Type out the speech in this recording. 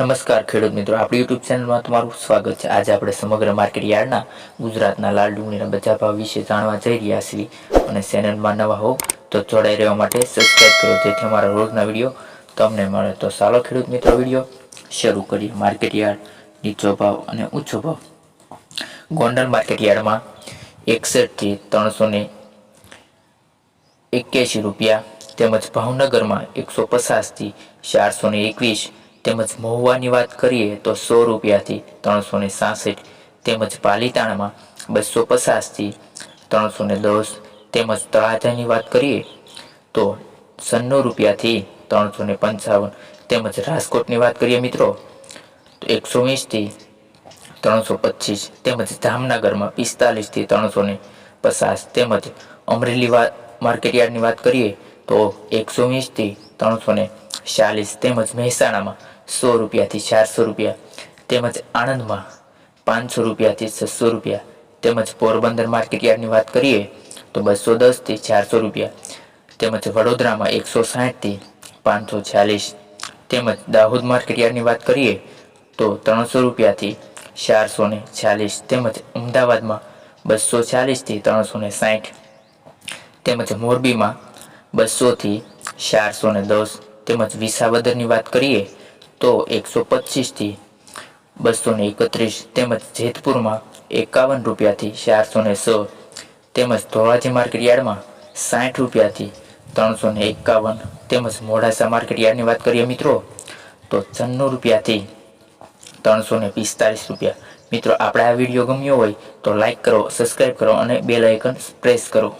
નમસ્કાર ખેડૂત મિત્રો, આપણી યુટ્યુબ ચેનલમાં તમારું સ્વાગત છે. આજે આપણે સમગ્ર માર્કેટ યાર્ડના, ગુજરાતના લાલ ડુંગળીના બજાર ભાવ વિશે જાણવા જઈ રહ્યા છીએ. અને ચેનલમાં નવા હો તો જોડાઈ રહેવા માટે સબસ્ક્રાઈબ કરો, જેથી અમારા રોજના વીડિયો તમને મળે. તો ચાલો ખેડૂત મિત્રો, વીડિયો શરૂ કરીએ. માર્કેટ યાર્ડ, નીચો ભાવ અને ઊંચો ભાવ. ગોંડલ માર્કેટ યાર્ડમાં એકસઠથી ત્રણસો ને એક્યાસી રૂપિયા તેમજ ભાવનગરમાં એકસો પચાસથી ચારસો ને એકવીસ તેમજ મહુવાની વાત કરીએ તો સો રૂપિયાથી ત્રણસો ને સાસઠ, તેમજ પાલીતાણામાં બસો પચાસથી ત્રણસો ને દસ, તેમજ તળાજાની વાત કરીએ તો સન્નો રૂપિયાથી ત્રણસો ને પંચાવન, તેમજ રાજકોટની વાત કરીએ મિત્રો, તો એકસો વીસથી ત્રણસો પચીસ, તેમજ જામનગરમાં પિસ્તાલીસથી ત્રણસો ને પચાસ, તેમજ અમરેલી વાત માર્કેટ યાર્ડની વાત કરીએ તો એકસો વીસથી ત્રણસો ને ચાલીસ તેમજ મહેસાણામાં સો રૂપિયાથી ચારસો રૂપિયા, તેમજ આણંદમાં પાંચસો રૂપિયાથી છસો રૂપિયા, તેમજ પોરબંદર માર્કેટ યાર્ડની વાત કરીએ તો બસો દસથી ચારસો રૂપિયા, તેમજ વડોદરામાં એકસો સાઠથી પાંચસો ચાલીસ, તેમજ દાહોદ માર્કેટ યાર્ડની વાત કરીએ તો ત્રણસો રૂપિયાથી ચારસો ને ચાલીસ, તેમજ અમદાવાદમાં બસો ચાલીસથી ત્રણસો ને સાઠ, તેમજ મોરબીમાં બસોથી ચારસો ને દસ તેમજ વિસાવદરની વાત કરીએ, તો એકસો પચીસથી બસો ને એકત્રીસ તેમજ જેતપુરમાં એકાવન રૂપિયાથી ચારસો ને સો તેમજ ધોળાજી માર્કેટ યાર્ડમાં સાઠ રૂપિયાથી ત્રણસો ને એકાવન તેમજ મોડાસા માર્કેટ યાર્ડની વાત કરીએ મિત્રો, તો છન્નું રૂપિયાથી ત્રણસો ને પિસ્તાલીસ રૂપિયા. મિત્રો, આપણે આ વીડિયો ગમ્યો હોય તો લાઇક કરો, સબસ્ક્રાઈબ કરો અને બેલ આઇકન પ્રેસ કરો.